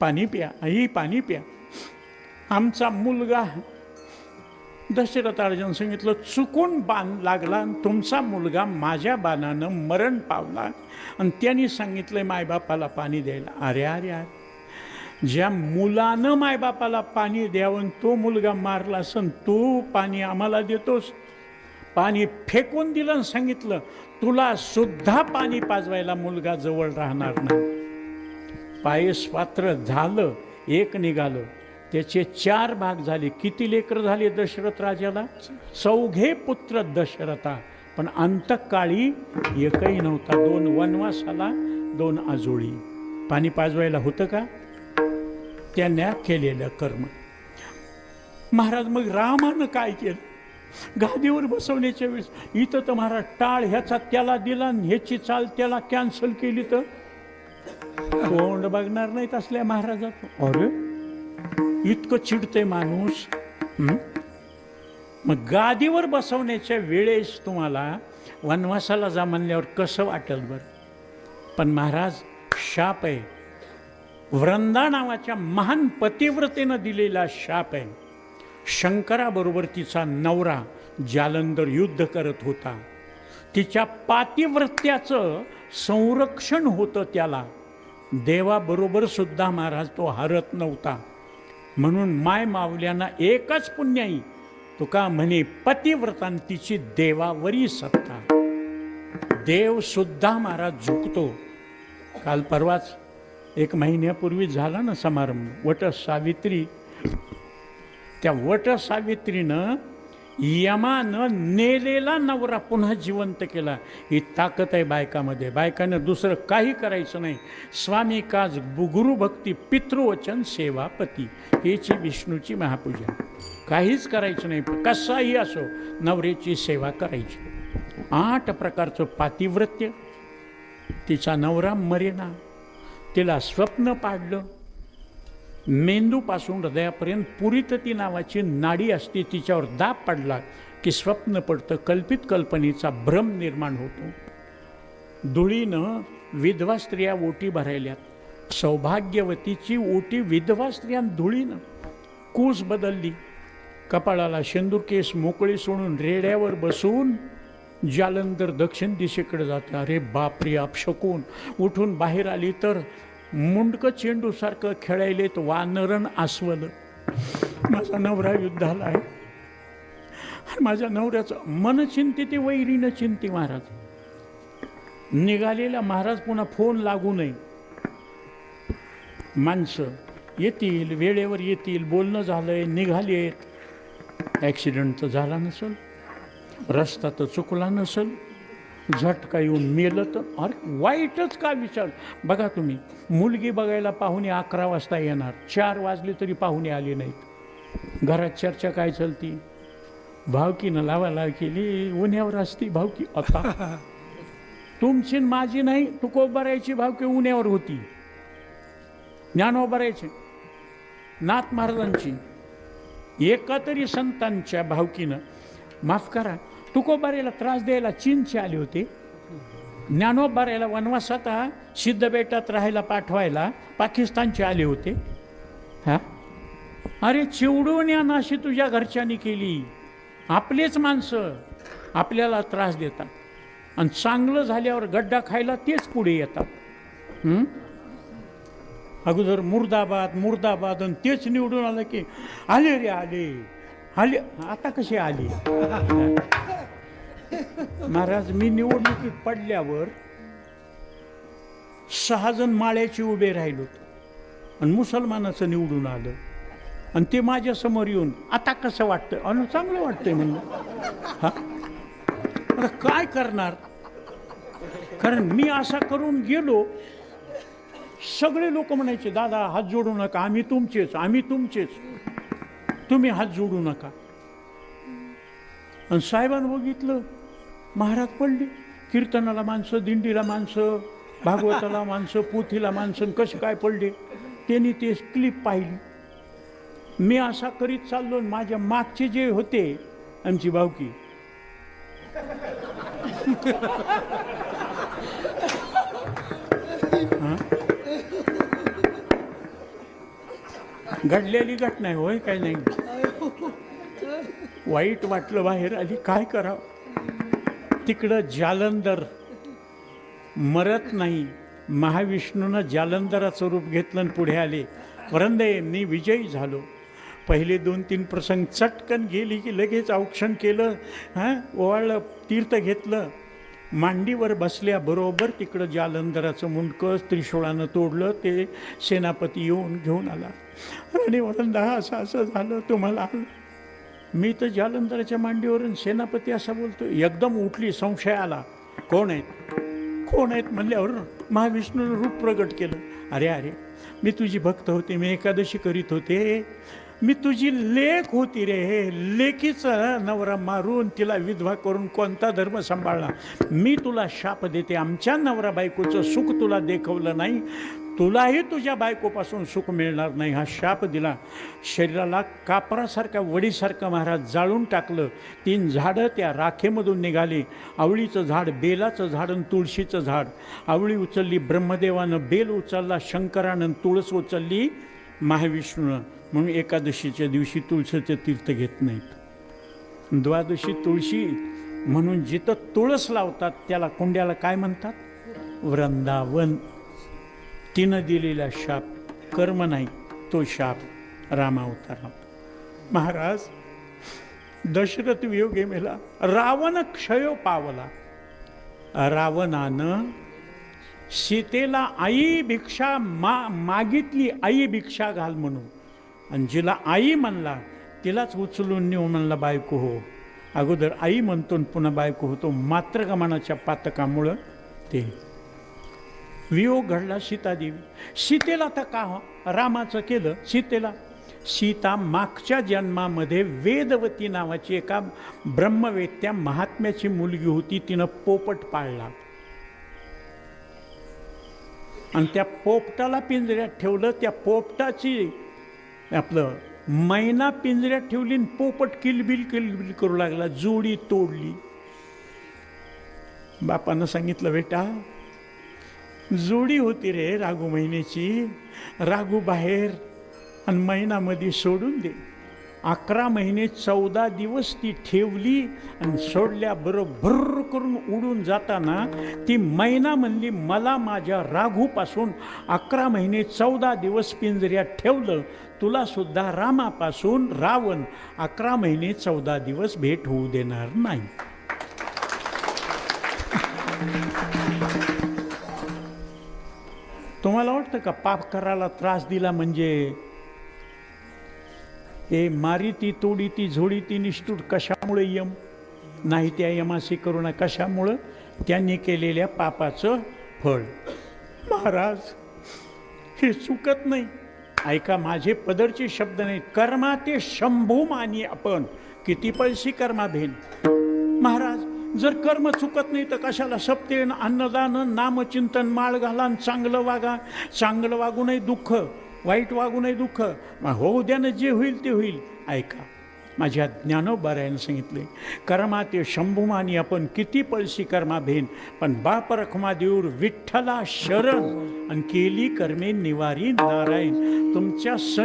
पाणी प्या आई पाणी प्या. आमचा मुलगा दशरथ अर्जुन सांगितलं चुकून बाण लागला आणि तुमचा मुलगा माझ्या बाणानं मरण पावला. आणि त्यांनी सांगितलं मायबापाला पाणी द्यायला. अरे अरे अरे. ज्या मुलानं मायबापाला पाणी द्यावं आणि तो मुलगा मारला असन तू पाणी आम्हाला देतोस. पाणी फेकून दिलं आणि सांगितलं तुला सुद्धा पाणी पाजवायला मुलगा जवळ राहणार नाही. पायस पात्र झालं एक निघालं. त्याचे चार भाग झाले. किती लेकर झाले दशरथ राजाला? चौघे पुत्र दशरथा. पण अंतकाळी एकही नव्हता. दोन वनवासाला दोन आजोळी. पाणी पाजवायला होतं का? त्यांना केलेलं कर्म. महाराज मग रामानं काय केलं? गादीवर बसवण्याच्या वेळेस इथं तर महाराज टाळ ह्याचा त्याला दिला ह्याची चाल त्याला कॅन्सल केली तर? तोंड बघणार नाहीत असल्या महाराजात. अरे इतकं चिडतंय माणूस. मग गादीवर बसवण्याच्या वेळेस तुम्हाला वनवासाला जा म्हणल्यावर कसं वाटेल बरं? पण महाराज शाप आहे. वृंदा नावाच्या महान पतिव्रतेनं दिलेला शाप आहे. शंकराबरोबर तिचा नवरा जालंधर युद्ध करत होता. तिच्या पातिव्रत्याचं संरक्षण होतं त्याला. देवाबरोबर सुद्धा महाराज तो हरत नव्हता. म्हणून माय मावल्यांना एकच पुण्याई तुका म्हणे पतिव्रतान तिची देवावरी सत्ता. देव सुद्धा महाराज झुकतो. काल परवाच एक महिन्यापूर्वी झाला ना समारंभ वट सावित्री त्या वट सावित्रीनं यमानं नेलेला नवरा पुन्हा जिवंत केला. ही ताकद आहे बायकामध्ये. बायकानं दुसरं काही करायचं नाही. स्वामी काज गुरुभक्ती पितृवचन सेवापती. हेची विष्णूची महापूजा. काहीच करायचं नाही. कसाही असो नवऱ्याची सेवा करायची. आठ प्रकारचं पातिव्रत्य. तिचा नवरा मरेना. तिला स्वप्न पाडलं. मेंदूपासून हृदयापर्यंत पुरितती नावाची नाडी असते तिच्यावर दाब पडला की स्वप्न पडतं कल्पित कल्पनेचा भ्रम निर्माण होतो. धुळीनं विधवा स्त्रिया ओटी भरायल्यात. सौभाग्यवतीची ओटी विधवा स्त्रिया धुळीनं. कूस बदलली. कपाळाला शेंदूर केस मोकळे सोडून रेड्यावर बसून जालंधर दक्षिण दिशेकडे जाते. अरे बापरे अपशकून उठून बाहेर आली तर मुंडकं चेंडूसारखं खेळायलेत वानरण आस्वल माझा नवरा युद्धाला आहे. आणि माझ्या नवऱ्याचं मन चिंती वैरीनं चिंती महाराज. निघालेला महाराज पुन्हा फोन लागू नये. माणसं येतील वेळेवर येतील बोलणं झालंय निघालेत. ॲक्सिडेंट तर झाला नसेल. रस्ता तर चुकला नसेल. झटका येऊन मेलं तर अरे वाईटच का विचार? बघा तुम्ही मुलगी बघायला पाहुणे अकरा वाजता येणार चार वाजले तरी पाहुणे आले नाहीत. घरात चर्चा काय चालती? भावकीनं लावायला केली उन्ह्यावर असती भावकी आता. तुमची माझी नाही तुकोबारायची भावकी उन्ह्यावर होती. ज्ञानोबारायची नाथ महाराजांची एका तरी संतांच्या भावकीनं माफ करा तुकोबारेला त्रास द्यायला चीनचे आले होते. ज्ञानोबारायला वनवासात सिद्धबेटात राहायला पाठवायला पाकिस्तानचे आले होते. हा? अरे चिवडून या नाशी तुझ्या घरच्यांनी केली. आपलेच माणसं आपल्याला त्रास देतात. आणि चांगलं झाल्यावर गड्डा खायला तेच पुढे येतात. अगोदर मुर्दाबाद मुर्दाबाद आणि तेच निवडून आलं की आले रे आले. आले आता कसे आले? महाराज मी निवडणुकीत पडल्यावर सहा जण माळ्याची उभे राहिलो आणि मुसलमानाचं निवडून आलं. आणि ते माझ्यासमोर येऊन आता कसं वाटतं अनु चांगलं वाटतंय म्हणलं. हा? आता काय करणार? कारण मी असा करून गेलो सगळे लोक म्हणायचे दादा हात जोडू नका आम्ही तुमचेच आम्ही तुमचेच. तुम्ही हात जोडू नका. आणि साहेबांनी बघितलं महाराज पडले. कीर्तनाला माणसं दिंडीला माणसं भागवताला माणसं पोथीला माणसं कसे काय पडले? त्यांनी ते क्लिप पाहिली. मी असा करीत चाललो माझ्या मागचे जे होते आमची भावकी. घडलेली घटना आहे होय काय नाही. वाईट वाटलं बाहेर आली काय करावं? तिकडं जालंधर मरत नाही. महाविष्णूनं जालंधराचं रूप घेतलं आणि पुढे आले. वरंदे विजयी झालो. पहिले दोन तीन प्रसंग चटकन गेली की लगेच औक्षण केलं हां ओवाळलं तीर्थ घेतलं. मांडीवर बसल्याबरोबर तिकडं जालंधराचं मुंडकं त्रिशोळानं तोडलं ते सेनापती येऊन घेऊन आला. आणि वरंदा असं असं झालं तुम्हाला आलं मी तर जालंधराच्या मांडीवरून सेनापती असा बोलतो एकदम उठली संशय आला. कोण आहेत? कोण आहेत? म्हणल्यावर महाविष्णूनं रूप प्रगट केलं. अरे अरे मी तुझी भक्त होते मी एकादशी करीत होते. मी तुझी लेख होती रे. लेखीचं नवरा मारून तिला विधवा करून कोणता धर्म सांभाळला? मी तुला शाप देते. आमच्या नवरा बायकोचं सुख तुला देखवलं नाही. तुलाही तुझ्या बायकोपासून सुख मिळणार नाही. हा शाप दिला. शरीराला कापरासारख्या वडीसारखं महाराज जाळून टाकलं. तीन झाडं त्या राखेमधून निघाली. आवळीचं झाड बेलाचं झाड आणि तुळशीचं झाड. आवळी उचलली ब्रह्मदेवानं बेल उचलला शंकरानं तुळस उचलली महाविष्णूनं. म्हणून एकादशीच्या दिवशी तुळशीचे तीर्थ घेत नाहीत. द्वादशी तुळशी म्हणून जिथं तुळस लावतात त्याला कुंड्याला काय म्हणतात? वृंदावन. तिनं दिलेला शाप कर्म नाही तो शाप रामावतारा महाराज दशरथ वियोगे मेला रावण क्षयो पावला. रावणानं सीतेला आई भिक्षा मा मागितली आई भिक्षा घाल म्हणून. आणि जिला आई म्हणला तिलाच उचलून नेऊ म्हणला बायको हो. अगोदर आई म्हणतो आणि पुन्हा बायको होतो मात्र गमनाच्या पातकामुळं ते वियोग घडला सीतादेवी. सीतेला तर का हो? रामाचं केलं सीतेला. सीता मागच्या जन्मामध्ये वेदवती नावाची एका ब्रह्मवेत्या महात्म्याची मुलगी होती. तिनं पोपट पाळला. आणि त्या पोपटाला पिंजऱ्यात ठेवलं. त्या पोपटाची आपलं मैना पिंजऱ्यात ठेवली आणि पोपट किलबिल किलबिल करू लागला. जोडी तोडली. बापानं सांगितलं बेटा जोडी होती रे रागू महिन्याची रागू बाहेर आणि महिनामध्ये सोडून दे. अकरा महिने चौदा दिवस ती ठेवली आणि सोडल्याबरोबर करून उडून जाताना ती मैना म्हणली मला माझ्या राघूपासून अकरा महिने चौदा दिवस पिंजऱ्यात ठेवलं. तुलासुद्धा रामापासून रावण अकरा महिने चौदा दिवस भेट होऊ देणार नाही. तुम्हाला वाटतं का पाप करायला त्रास दिला म्हणजे? ए मारी ती तोडी ती झोडी ती निष्ठूर कशामुळे यम? नाही त्या यमाशी करुणा कशामुळं? त्यांनी केलेल्या पापाचं फळ. महाराज हे चुकत नाही. ऐका माझे पदरचे शब्द नाही. कर्मा ते शंभू मानी आपण. किती पैशी कर्मा भेन महाराज जर कर्म चुकत नाही तर कशाला सप्तेन अन्नदान नामचिंतन माळ घाला चांगलं वागा. चांगलं वागू नये दुःख वाईट वागू नये दुःख होऊ द्यानं जे होईल ते होईल. ऐका माझ्या ज्ञानोबारायनं सांगितले. कर्मा ते शंभुमानी आपण किती पळशी कर्मा भेन. पण बाप रखमा देऊर विठ्ठला शरण. आणि केली कर्मे निवारी नारायण. तुमच्या स